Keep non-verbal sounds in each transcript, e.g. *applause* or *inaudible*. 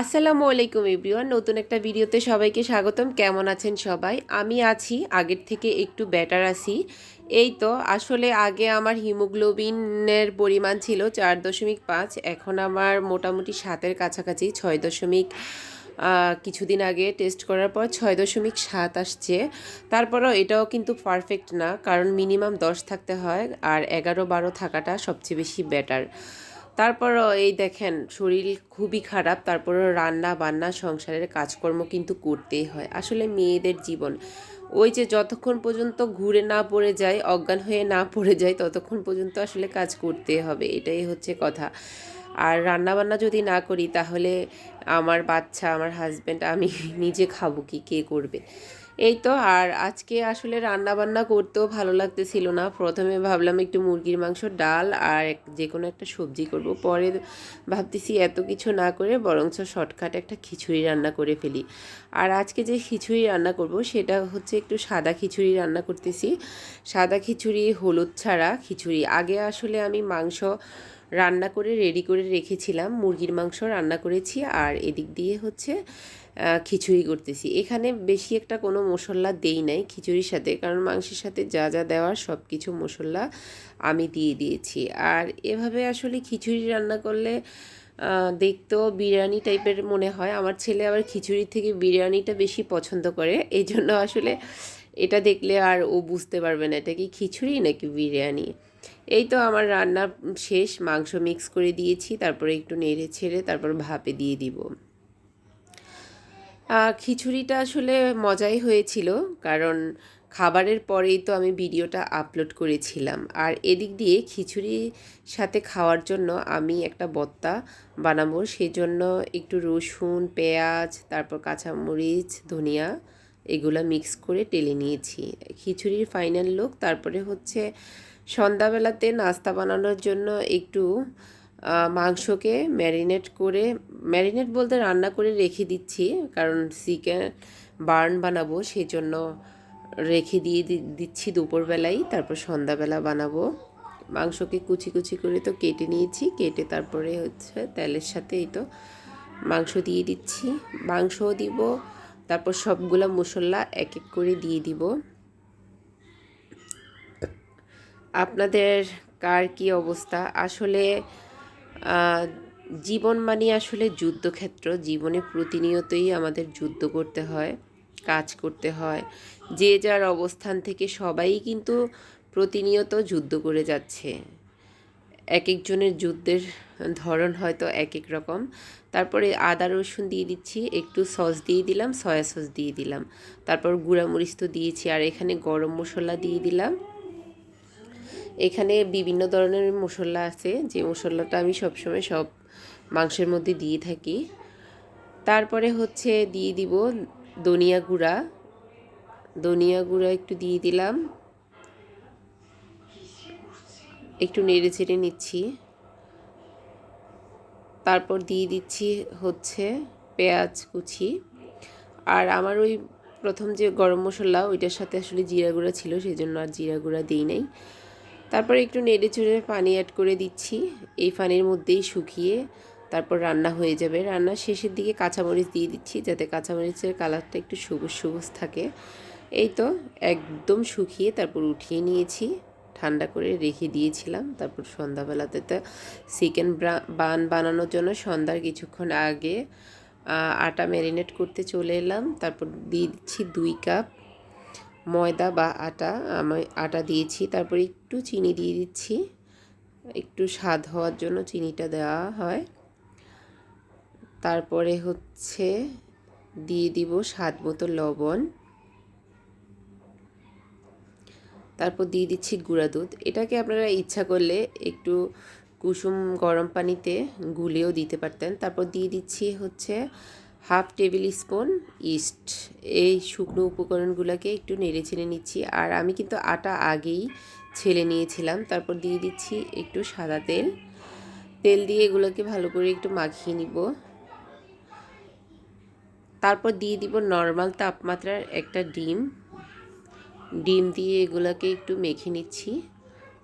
আসসালামু আলাইকুম এভরিওয়ান, নতুন একটা ভিডিওতে সবাইকে স্বাগতম। কেমন আছেন সবাই? আমি আছি, আগের থেকে একটু বেটার আছি। এই তো, আসলে আগে আমার হিমোগ্লোবিনের পরিমাণ ছিল চার দশমিক পাঁচ, এখন আমার মোটামুটি সাতের কাছাকাছি, ছয় দশমিক কিছুদিন আগে টেস্ট করার পর ছয় দশমিক সাত আসছে। তারপরেও এটাও কিন্তু পারফেক্ট না, কারণ মিনিমাম দশ থাকতে হয় আর এগারো বারো থাকাটা সবচেয়ে বেশি বেটার তারপরও এই দেখেন, শরীর খুবই খারাপ, তারপরও রান্না বান্না, সংসারের কাজকর্ম কিন্তু করতেই হয়। আসলে মেয়েদের জীবন, ওই যে যতক্ষণ পর্যন্ত ঘুরে না পড়ে যায়, অজ্ঞান হয়ে না পড়ে যায়, ততক্ষণ পর্যন্ত আসলে কাজ করতে হবে, এটাই হচ্ছে কথা। আর রান্না বান্না যদি না করি, তাহলে আমার বাচ্চা, আমার হাজব্যান্ড আমি *laughs* নিজে খাব কি, কে করবে? এই তো, আর আজকে আসলে রান্না বান্না করতেও ভালো লাগতেছিল না। প্রথমে ভাবলাম একটু মুরগির মাংস, ডাল আর যে কোনো একটা সবজি করব। পরে ভাবতেছি এত কিছু না করে বরঞ্চ শর্টকাট একটা খিচুড়ি রান্না করে ফেলি। আর আজকে যে খিচুড়ি রান্না করব, সেটা হচ্ছে একটু সাদা খিচুড়ি রান্না করতেছি। সাদা খিচুড়ি হলুদ ছাড়া খিচুড়ি। আগে আসলে আমি মাংস রান্না করে রেডি করে রেখেছিলাম। মুরগির মাংস রান্না করেছি আর এদিক দিয়ে হচ্ছে খিচুড়ি করতেছি। এখানে বেশি একটা কোনো মশলা দেই নাই খিচুড়ির সাথে, কারণ মাংসের সাথে যা যা দেওয়ার সব কিছু মশলা আমি দিয়ে দিয়েছি। আর এভাবে আসলে খিচুড়ি রান্না করলে দেখতেও বিরিয়ানি টাইপের মনে হয়। আমার ছেলে আবার খিচুড়ির থেকে বিরিয়ানিটা বেশি পছন্দ করে। এই জন্য আসলে এটা দেখলে আর ও বুঝতে পারবে না, এটা কি খিচুড়ি নাকি বিরিয়ানি। এই তো আমার রান্না শেষ, মাংস মিক্স করে দিয়েছি, তারপরে একটু নেড়ে ছেড়ে তারপর ভাপে দিয়ে দিব। খিচুড়িটা আসলে মজাই হয়েছিল, কারণ খাবারের পরেই তো আমি ভিডিওটা আপলোড করেছিলাম। আর এদিক দিয়ে খিচুড়ির সাথে খাওয়ার জন্য আমি একটা বত্তা বানাবো সেই জন্য একটু রসুন, পেঁয়াজ, তারপর কাঁচামরিচ, ধনিয়া এগুলো মিক্স করে টেলে নিয়েছি। খিচুড়ির ফাইনাল লুক তারপরে হচ্ছে সন্ধ্যাবেলাতে নাস্তা বানানোর জন্য একটু মাংসকে ম্যারিনেট করে, ম্যারিনেট বলতে রান্না করে রেখে দিচ্ছি, কারণ চিকেন বার্ন বানাবো সেই জন্য রেখে দিয়ে দিচ্ছি দুপুরবেলায় তারপর সন্ধ্যাবেলা বানাবো। মাংসকে কুচি কুচি করে তো কেটে নিয়েছি, কেটে তারপরে হচ্ছে তেলের সাথে এই তো মাংস দিয়ে দিচ্ছি। মাংসও দিব, তারপর সবগুলো মশলা এক এক করে দিয়ে দিব। আপনাদের কার কি অবস্থা? আসলে জীবন মানে আসলে যুদ্ধক্ষেত্র। জীবনে প্রতিনিয়তই আমাদের যুদ্ধ করতে হয়, কাজ করতে হয়। যে যার অবস্থান থেকে সবাই কিন্তু প্রতিনিয়ত যুদ্ধ করে যাচ্ছে। এক একজনের যুদ্ধের ধরন হয়তো এক এক রকম। তারপরে আদা, রসুন দিয়ে দিচ্ছি, একটু সস দিয়ে দিলাম, সয়া সস দিয়ে দিলাম। তারপর গুঁড়ামরিচ তো দিয়েছি, আর এখানে গরম মশলা দিয়ে দিলাম। এখানে বিভিন্ন ধরনের মশলা আছে, যে মশলাটা আমি সবসময় সব মাংসের মধ্যে দিয়ে থাকি। তারপরে হচ্ছে দিয়ে দিব ধনিয়া গুঁড়া। ধনিয়া গুঁড়া একটু দিয়ে দিলাম। একটু নেড়ে চেড়ে নিচ্ছি। তারপর দিয়ে দিচ্ছি হচ্ছে পেঁয়াজ কুচি। আর আমার ওই প্রথম যে গরম মশলা, ওইটার সাথে আসলে জিরা গুঁড়া ছিল সেই জন্য আর জিরা গুঁড়া দিই নাই। তারপর একটু নেড়ে চুড়ে পানি অ্যাড করে দিচ্ছি। এই পানির মধ্যেই শুকিয়ে তারপর রান্না হয়ে যাবে। রান্নার শেষের দিকে কাঁচামরিচ দিয়ে দিচ্ছি যাতে কাঁচামরিচের কালারটা একটু সবুজ সবুজ থাকে। এই তো একদম শুকিয়ে তারপর উঠিয়ে নিয়েছি। ঠান্ডা করে রেখে দিয়েছিলাম। তারপর সন্ধ্যাবেলাতে তো চিকেন বান বানানোর জন্য সন্ধ্যার কিছুক্ষণ আগে আটা ম্যারিনেট করতে চলে এলাম। তারপর দিয়ে দিচ্ছি দুই কাপ ময়দা বা আটা আমি আটা দিয়েছি, তারপর একটু চিনি দিয়ে দিচ্ছি। একটু স্বাদ হওয়ার জন্য চিনিটা দেওয়া হয়। তারপরে হচ্ছে দিয়ে দিব স্বাদ মতো লবণ। তারপর দিয়ে দিচ্ছি গুঁড়া দুধ। এটাকে আপনারা ইচ্ছা করলে একটু কুসুম গরম পানিতে গুলেও দিতে পারতেন। তারপর দিয়ে দিচ্ছি হচ্ছে হাফ টেবিল স্পুন ইস্ট। এই শুকনো উপকরণগুলোকে একটু নেড়ে ছেড়ে নিচ্ছি। আর আমি কিন্তু আটা আগেই ছেলে নিয়েছিলাম। তারপর দিয়ে দিচ্ছি একটু সাদা তেল। তেল দিয়ে এগুলোকে ভালো করে একটু মাখিয়ে নিব। তারপর দিয়ে দিব নর্মাল তাপমাত্রার একটা ডিম। ডিম দিয়ে এগুলোকে একটু মেখে নিচ্ছি।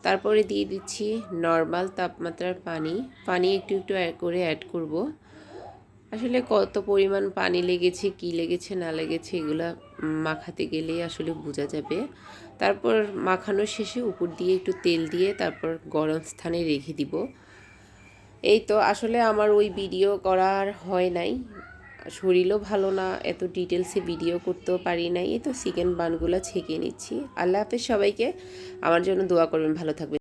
তারপরে দিয়ে দিচ্ছি নর্মাল তাপমাত্রার পানি। পানি একটু একটু করে অ্যাড করব। আসলে কত পরিমাণ পানি লেগেছে, কি লেগেছে, না লেগেছে এগুলো মাখাতে গেলেই আসলে বোঝা যাবে। তারপর মাখানোর শেষে উপর দিয়ে একটু তেল দিয়ে তারপর গরম স্থানে রেখে দিব। এই তো আসলে আমার ওই ভিডিও করার হয় নাই। শরীরও ভালো না, এত ডিটেলসে ভিডিও করতেও পারি নাই। এই তো চিকেন বানগুলো ছেঁকে নিচ্ছি। আল্লাহ হাফেজ সবাইকে। আমার জন্য দোয়া করবেন, ভালো থাকবেন।